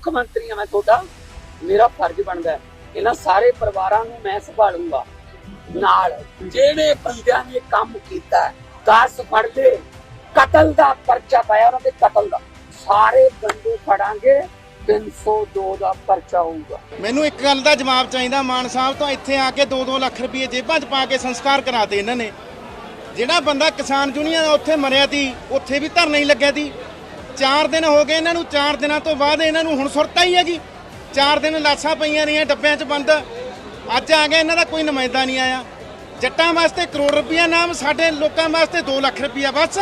ਮੁੱਖ ਮੰਤਰੀ ਹਾਂ ਮੈਂ ਤੁਹਾਡਾ, ਮੇਰਾ ਫਰਜ਼ ਬਣਦਾ ਹੈ, ਇਹਨਾਂ ਸਾਰੇ ਪਰਿਵਾਰਾਂ ਨੂੰ ਮੈਂ ਸੰਭਾਲੂੰਗਾ। ਨਾਲ ਜਿਹੜੇ ਬੰਦਿਆਂ ਨੇ ਕੰਮ ਕੀਤਾ 10 ਫੜ ਲਏ, ਕਤਲ ਦਾ ਪਰਚਾ ਪਾਇਆ ਉਹਨਾਂ ਦੇ ਕਤਲ ਦਾ। ਸਾਰੇ ਬੰਦੇ ਫੜਾਂਗੇ 302 ਦਾ ਪਰਚਾ ਹੋਊਗਾ। ਮੈਨੂੰ ਇੱਕ ਗੱਲ ਦਾ ਜਵਾਬ ਚਾਹੀਦਾ, ਮਾਨ ਸਾਹਿਬ ਤੋਂ ਇੱਥੇ ਆ ਕੇ 2-2 ਲੱਖ ਰੁਪਏ ਜੇਬਾਂ 'ਚ ਪਾ ਕੇ ਸੰਸਕਾਰ ਕਰਾਤੇ ਇਹਨਾਂ ਨੇ। ਜਿਹੜਾ ਬੰਦਾ ਕਿਸਾਨ ਯੂਨੀਅਨ ਉੱਥੇ ਮਰਿਆ ਸੀ ਉੱਥੇ ਵੀ ਧਰਨਾ ਹੀ ਲੱਗਿਆ ਸੀ 4 ਦਿਨ ਹੋ ਗਏ ਇਹਨਾਂ ਨੂੰ 4 ਦਿਨਾਂ ਤੋਂ ਬਾਅਦ ਇਹਨਾਂ ਨੂੰ ਹੁਣ ਸੁਰਤਾ ਹੀ ਹੈਗੀ 4 ਦਿਨ ਲਾਸ਼ਾਂ ਪਈਆਂ ਰਹੀਆਂ ਡੱਬਿਆਂ 'ਚ ਬੰਦ। ਅੱਜ ਆ ਗਿਆ, ਇਹਨਾਂ ਦਾ ਕੋਈ ਨੁਮਾਇੰਦਾ ਨਹੀਂ ਆਇਆ। ਜੱਟਾਂ ਵਾਸਤੇ ਕਰੋੜ ਰੁਪਈਆ ਨਾਮ, ਸਾਡੇ ਲੋਕਾਂ ਵਾਸਤੇ 2 ਲੱਖ ਰੁਪਈਆ ਬਸ।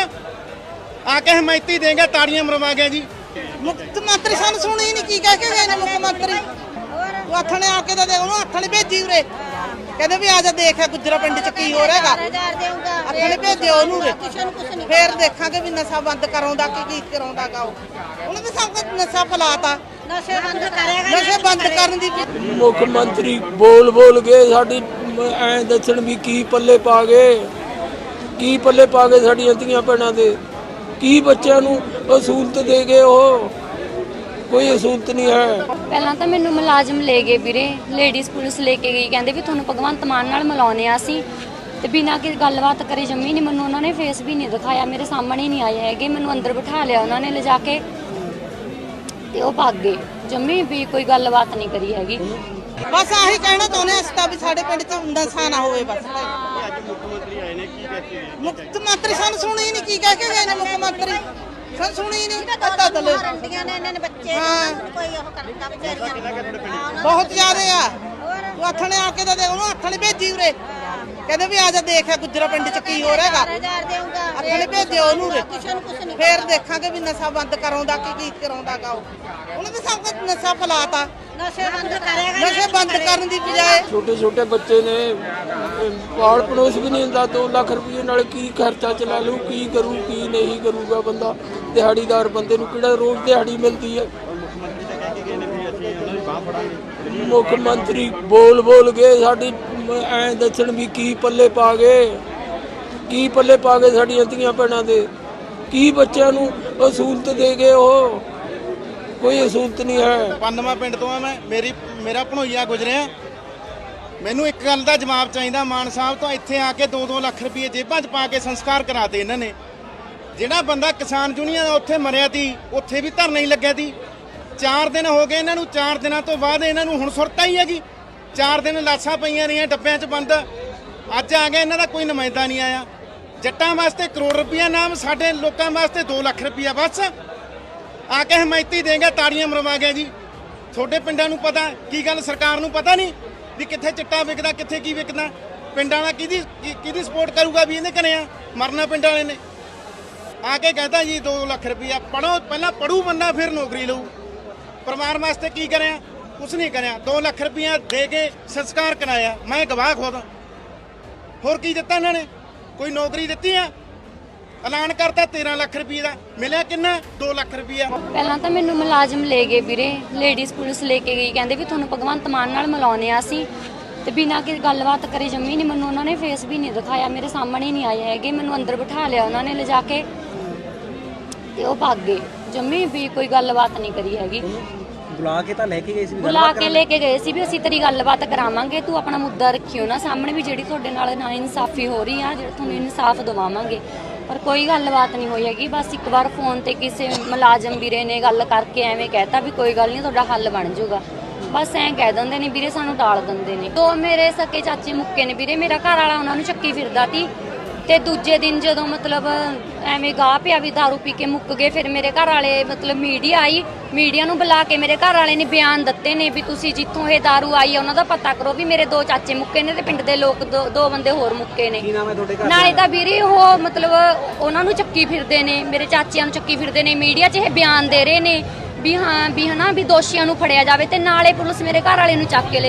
ਆ ਕੇ ਹਮਾਇਤੀ ਦੇਗਾ, ਤਾੜੀਆਂ ਮਰਵਾ ਗਿਆ ਜੀ। ਮੁੱਖ ਮੰਤਰੀ ਸਾਨੂੰ ਸੁਣੀ ਨਹੀਂ, ਕੀ ਕਹਿ ਕੇ ਗਏ ਨੇ ਮੁੱਖ ਮੰਤਰੀ? ਉਹ ਆਥਣੇ ਆ ਕੇ ਤਾਂ ਦੇ, ਉਹਨੂੰ ਆਥਣੇ ਭੇਜੀ ਉਰੇ। ਕਹਿੰਦੇ ਵੀ ਆ ਜਾ ਦੇਖ ਗੁੱਜਰਾ ਪਿੰਡ ਚ ਕੀ ਹੋ ਰਿਹਾਗਾ ਆਥਣੇ ਭੇਜਿਓ ਉਹਨੂੰ ਫੇਰ ਦੇਖਾਂਗੇ ਵੀ ਨਸ਼ਾ ਬੰਦ ਕਰਾਉਂਦਾ ਕਿ ਕੀ ਕਰਾਉਂਦਾਗਾ ਉਹ। ਉਹਨੇ ਤਾਂ ਸਭ ਕੁਝ ਨਸ਼ਾ ਫਲਾਤਾ। ਨਸ਼ੇ ਬੰਦ ਕਰੇਗਾ ਨਸ਼ੇ ਬੰਦ ਕਰਨ ਦੀ ਮੁੱਖ ਮੰਤਰੀ ਬੋਲ ਬੋਲ ਕੇ ਸਾਡੀ ਐ ਦੱਸਣ ਵੀ ਕੀ ਪੱਲੇ ਪਾ ਗਏ। ਕੀ ਪੱਲੇ ਪਾ ਗਏ ਸਾਡੀਆਂ ਧੀਆਂ ਭੈਣਾਂ ਦੇ। ਕੀ ਬੱਚਿਆਂ ਨੂੰ ਅਸੂਲਤ ਦੇ ਗਏ ਉਹ? ਕੋਈ ਅਸੂਲਤ ਨਹੀਂ ਹੈ। ਪਹਿਲਾਂ ਤਾਂ ਮੈਨੂੰ ਮੁਲਾਜ਼ਮ ਲੈ ਗਏ ਵੀਰੇ ਲੇਡੀਜ਼ ਪੁਲਿਸ ਲੈ ਕੇ ਗਈ ਕਹਿੰਦੇ ਵੀ ਤੁਹਾਨੂੰ ਭਗਵੰਤ ਮਾਨ ਨਾਲ ਮਿਲਾਉਣੇ ਆ ਅਸੀਂ। ਤੇ ਬਿਨਾਂ ਕਿ ਗੱਲਬਾਤ ਕਰੇ ਜੰਮੀ ਨਹੀਂ ਮੈਨੂੰ ਉਹਨਾਂ ਨੇ ਫੇਸ ਵੀ ਨਹੀਂ ਦਿਖਾਇਆ ਮੇਰੇ ਸਾਹਮਣੇ ਹੀ ਨਹੀਂ ਆਏ ਹੈਗੇ ਮੈਨੂੰ ਅੰਦਰ ਬਿਠਾ ਲਿਆ ਉਹਨਾਂ ਨੇ ਲਿਜਾ ਕੇ। ਤੇ ਉਹ ਭੱਗ ਗਏ ਜੰਮੀ ਵੀ ਕੋਈ ਗੱਲਬਾਤ ਨਹੀਂ ਕਰੀ ਹੈਗੀ। ਬਸ ਆਹੀ ਕਹਿਣਾ ਚਾਹੁੰਦੇ ਹਾਂ ਅਸੀਂ ਤਾਂ ਵੀ ਸਾਡੇ ਪਿੰਡ ਚ ਨਸ਼ਾ ਨਾ ਹੋਵੇ ਬਸ। ਮੁੱਖ ਮੰਤਰੀ ਸਾਨੂੰ ਸੁਣੀ ਨਹੀਂ ਕੀ ਕਹਿ ਕੇ ਗਏ ਨੇ ਮੁੱਖ ਮੰਤਰੀ? ਸਾਨੂੰ ਸੁਣੀ ਨਹੀਂ ਅੱਧਾ ਦਲੇ ਰੰਡੀਆਂ ਨੇ ਇਹਨਾਂ ਨੇ ਬੱਚੇ। ਨੇ ਕੋਈ ਉਹ ਕਰਦਾ ਵਿਚਾਰੀਆਂ ਬਹੁਤ ਜ਼ਿਆਦੇ ਆ। ਉਹ ਆਥਣੇ ਆ ਕੇ ਤਾਂ ਦੇ ਉਹਨੂੰ ਆਥਣੇ ਭੇਜੀ ਉਰੇ। ਕਹਿੰਦੇ ਵੀ ਆ ਜਾ ਦੇਖ ਗੁੱਜਰਾ ਪਿੰਡ ਚ ਕੀ ਹੋ ਰਿਹਾਗਾ ਹਜ਼ਾਰ ਦੇਊਗਾ ਆਥਣੇ ਭੇਜਿਓ ਉਹਨੂੰ ਫੇਰ। ਦੇਖਾਂਗੇ ਵੀ ਨਸ਼ਾ ਬੰਦ ਕਰਾਉਂਦਾ ਕਿ ਕੀ ਕਰਾਉਂਦਾਗਾ ਉਹ। ਉਹਨੇ ਤਾਂ ਸਭ ਕੁਝ ਨਸ਼ਾ ਫਲਾਤਾ। ਨਸ਼ੇ ਬੰਦ ਕਰੇਗਾ ਨਸ਼ੇ ਬੰਦ ਕਰਨ ਦੀ ਬਜਾਏ ਛੋਟੇ ਛੋਟੇ ਬੱਚੇ ਨੇ ਪਾਲ ਪੜੋਸ ਵੀ ਨਹੀਂ ਹੁੰਦਾ 2 ਲੱਖ ਰੁਪਏ ਨਾਲ ਕੀ ਖਰਚਾ ਚਲਾ ਲੂ ਕੀ ਕਰੂ ਕੀ ਨਹੀਂ ਕਰੂਗਾ ਬੰਦਾ। ਦਿਹਾੜੀਦਾਰ ਬੰਦੇ ਨੂੰ ਕਿਹੜਾ ਰੋਜ਼ ਦਿਹਾੜੀ ਮਿਲਦੀ ਹੈ? ਮੁੱਖ ਮੰਤਰੀ ਬੋਲ ਬੋਲ ਕੇ ਸਾਡੀ ਐ ਦੱਸਣ ਵੀ ਕੀ ਪੱਲੇ ਪਾ ਗਏ। ਕੀ ਪੱਲੇ ਪਾ ਗਏ ਸਾਡੀਆਂ ਧੀਆਂ ਭੈਣਾਂ ਦੇ। ਕੀ ਬੱਚਿਆਂ ਨੂੰ ਅਸੂਲਤ ਦੇ ਗਏ ਉਹ? ਕੋਈ ਅਸੂਲਤ ਨਹੀਂ ਹੈ। ਪੰਨਵਾ ਪਿੰਡ ਤੋਂ ਆ ਮੈਂ। ਮੇਰੀ, ਮੇਰਾ ਭਣੋਈਆ ਗੁਜਰਿਆ। ਮੈਨੂੰ ਇੱਕ ਗੱਲ ਦਾ ਜਵਾਬ ਚਾਹੀਦਾ। ਮਾਨ ਸਾਹਿਬ ਤੋਂ ਇੱਥੇ ਆ ਕੇ 2-2 ਲੱਖ ਰੁਪਏ ਜੇਬਾਂ 'ਚ ਪਾ ਕੇ ਸੰਸਕਾਰ ਕਰਾਤੇ ਇਹਨਾਂ ਨੇ। ਜਿਹੜਾ ਬੰਦਾ ਕਿਸਾਨ ਯੂਨੀਅਨ ਉੱਥੇ ਮਰਿਆ ਸੀ ਉੱਥੇ ਵੀ ਧਰਨਾ ਹੀ ਲੱਗਿਆ ਸੀ 4 ਦਿਨ ਹੋ ਗਏ ਇਹਨਾਂ ਨੂੰ 4 ਦਿਨਾਂ ਤੋਂ ਬਾਅਦ ਇਹਨਾਂ ਨੂੰ ਹੁਣ ਸੁਰਤਾ ਹੀ ਹੈਗੀ। 4 ਦਿਨ ਲਾਸ਼ਾਂ ਪਈਆਂ ਰਹੀਆਂ ਡੱਬਿਆਂ 'ਚ ਬੰਦ। ਅੱਜ ਆ ਗਿਆ ਇਹਨਾਂ ਦਾ ਕੋਈ ਨੁਮਾਇੰਦਾ ਨਹੀਂ ਆਇਆ। ਜੱਟਾਂ ਵਾਸਤੇ ਕਰੋੜ ਰੁਪਈਆ ਨਾਮ, ਸਾਡੇ ਲੋਕਾਂ ਵਾਸਤੇ 2 ਲੱਖ ਰੁਪਈਆ ਬਸ। ਆ ਕੇ ਹਮਾਇਤੀ ਦੇਗਾ, ਤਾੜੀਆਂ ਮਰਵਾ ਗਿਆ ਜੀ। ਤੁਹਾਡੇ ਪਿੰਡਾਂ ਨੂੰ ਪਤਾ, ਕੀ ਗੱਲ ਸਰਕਾਰ ਨੂੰ ਪਤਾ ਨਹੀਂ ਵੀ ਕਿੱਥੇ ਚਿੱਟਾ ਵਿਕਦਾ, ਕਿੱਥੇ ਕੀ ਵਿਕਦਾ। ਪਿੰਡਾਂ ਵਾਲਾ ਕਿਹਦੀ ਕਿਹਦੀ ਸਪੋਰਟ ਕਰੂਗਾ ਵੀ ਇਹਨੇ ਕਰਿਆ ਮਰਨਾ ਪਿੰਡ ਵਾਲੇ ਨੇ। ਆ ਕੇ ਕਹਤਾ ਜੀ 2 ਲੱਖ ਰੁਪਈਆ ਪੜੋ ਪਹਿਲਾਂ ਪੜੂ ਬੰਦਾ, ਫਿਰ ਨੌਕਰੀ ਲਊ। ਪਰਿਵਾਰ ਵਾਸਤੇ ਕੀ ਕਰਿਆ? ਕੁਛ ਨਹੀਂ ਕਰਿਆ। 2 ਲੱਖ ਰੁਪਇਆ ਦੇ ਕੇ ਸੰਸਕਾਰ ਕਰਾਇਆ। ਮੈਂ ਗਵਾਹ ਖੁਦ। ਹੋਰ ਕੀ ਦਿੱਤਾ ਇਹਨਾਂ ਨੇ? ਕੋਈ ਨੌਕਰੀ ਦਿੱਤੀ ਆ? ਐਲਾਨ ਕਰਤਾ 13 ਲੱਖ ਰੁਪਏ ਦਾ। ਮਿਲਿਆ ਕਿੰਨਾ? 2 ਲੱਖ ਰੁਪਇਆ ਪਹਿਲਾਂ ਤਾਂ ਮੈਨੂੰ ਮੁਲਾਜ਼ਮ ਲੈ ਗਏ ਵੀਰੇ। ਲੇਡੀਜ਼ ਪੁਲਿਸ ਲੈ ਕੇ ਗਈ। ਕਹਿੰਦੇ ਵੀ ਤੁਹਾਨੂੰ ਭਗਵੰਤ ਮਾਨ ਨਾਲ ਮਿਲਾਉਣੇ ਆ ਅਸੀਂ। ਤੇ ਬਿਨਾਂ ਕਿ ਗੱਲਬਾਤ ਕਰੇ ਜੰਮੀ ਨਹੀਂ। ਮੈਨੂੰ ਉਹਨਾਂ ਨੇ ਫੇਸ ਵੀ ਨਹੀਂ ਦਿਖਾਇਆ। ਮੇਰੇ ਸਾਹਮਣੇ ਹੀ ਨਹੀਂ ਆਏ ਹੈਗੇ। ਮੈਨੂੰ ਅੰਦਰ ਬਿਠਾ ਲਿਆ ਉਹਨਾਂ ਨੇ ਲਿਜਾ ਕੇ। ਤੇ ਉਹ ਭੱਗ ਗਏ। ਜੰਮੀ ਵੀ ਕੋਈ ਗੱਲਬਾਤ ਨਹੀਂ ਕਰੀ ਹੈਗੀ। ਬੁਲਾ ਕੇ ਤਾਂ ਲੈ ਕੇ ਗਏ ਸੀ ਵੀ ਬੁਲਾ ਕੇ ਲੈ ਕੇ ਗਏ ਸੀ ਵੀ ਅਸੀਂ ਤੇਰੀ ਗੱਲਬਾਤ ਕਰਾਵਾਂਗੇ ਤੂੰ ਆਪਣਾ ਮੁੱਦਾ ਰੱਖਿਓ ਨਾ ਸਾਹਮਣੇ ਵੀ ਜਿਹੜੀ ਤੁਹਾਡੇ ਨਾਲ ਨਾ ਇਨਸਾਫੀ ਹੋ ਰਹੀ ਆ ਜਿਹੜਾ ਤੁਹਾਨੂੰ ਇਨਸਾਫ ਦਿਵਾਵਾਂਗੇ। ਪਰ ਕੋਈ ਗੱਲਬਾਤ ਨਹੀਂ ਹੋਈ ਹੈਗੀ ਬਸ ਇੱਕ ਵਾਰ ਫੋਨ ਤੇ ਕਿਸੇ ਮੁਲਾਜ਼ਮ ਵੀਰੇ ਨੇ ਗੱਲ ਕਰਕੇ ਐਵੇਂ ਕਹਿਤਾ ਵੀ ਕੋਈ ਗੱਲ ਨਹੀਂ ਤੁਹਾਡਾ ਹੱਲ ਬਣ ਜਾਊਗਾ। ਬਸ ਐਂ ਕਹਿ ਦਿੰਦੇ ਨੇ ਵੀਰੇ ਸਾਨੂੰ ਟਾਲ ਦਿੰਦੇ ਨੇ। ਦੋ ਮੇਰੇ ਸਕੇ ਚਾਚੇ ਮੁੱਕੇ ਨੇ ਵੀਰੇ ਮੇਰਾ ਘਰ ਵਾਲਾ ਉਹਨਾਂ ਨੂੰ ਚੱਕੀ ਫਿਰਦਾ ਸੀ। ਤੇ ਦੂਜੇ ਦਿਨ ਜਦੋਂ ਮਤਲਬ ਐਵੇਂ ਗਾਹ ਪਿਆ ਵੀ दारू ਪੀ ਕੇ ਮੁੱਕ ਗਏ ਫਿਰ ਮੇਰੇ ਘਰ ਵਾਲੇ ਮਤਲਬ ਮੀਡੀਆ ਆਈ ਮੀਡੀਆ ਨੂੰ ਬੁਲਾ ਕੇ ਮੇਰੇ ਘਰ ਵਾਲੇ ਨੇ ਬਿਆਨ ਦਿੱਤੇ ਨੇ ਵੀ ਤੁਸੀਂ ਜਿੱਥੋਂ ਇਹ दारू ਆਈ ਆ ਉਹਨਾਂ ਦਾ ਪਤਾ ਕਰੋ ਵੀ ਮੇਰੇ ਦੋ ਚਾਚੇ ਮੁੱਕੇ ਨੇ ਤੇ ਪਿੰਡ ਦੇ ਲੋਕ ਦੋ ਦੋ ਬੰਦੇ ਹੋਰ ਮੁੱਕੇ ਨੇ ਕੀ ਨਾਮ ਹੈ ਤੁਹਾਡੇ ਘਰ ਨਾਲੇ ਤਾਂ ਵੀਰੇ ਉਹ ਮਤਲਬ ਉਹਨਾਂ ਨੂੰ ਚੱਕੀ ਫਿਰਦੇ ਨੇ ਮੇਰੇ ਚਾਚਿਆਂ ਨੂੰ ਚੱਕੀ ਫਿਰਦੇ ਨੇ ਮੀਡੀਆ 'ਚ ਇਹ ਬਿਆਨ ਦੇ ਰਹੇ ਨੇ ਵੀ ਹਾਂ ਵੀ ਹਨਾ ਵੀ ਦੋਸ਼ੀਆਂ ਨੂੰ ਫੜਿਆ ਜਾਵੇ ਤੇ ਨਾਲੇ ਪੁਲਿਸ ਮੇਰੇ ਘਰ ਵਾਲੇ ਨੂੰ ਚੱਕ ਕੇ ਲੈ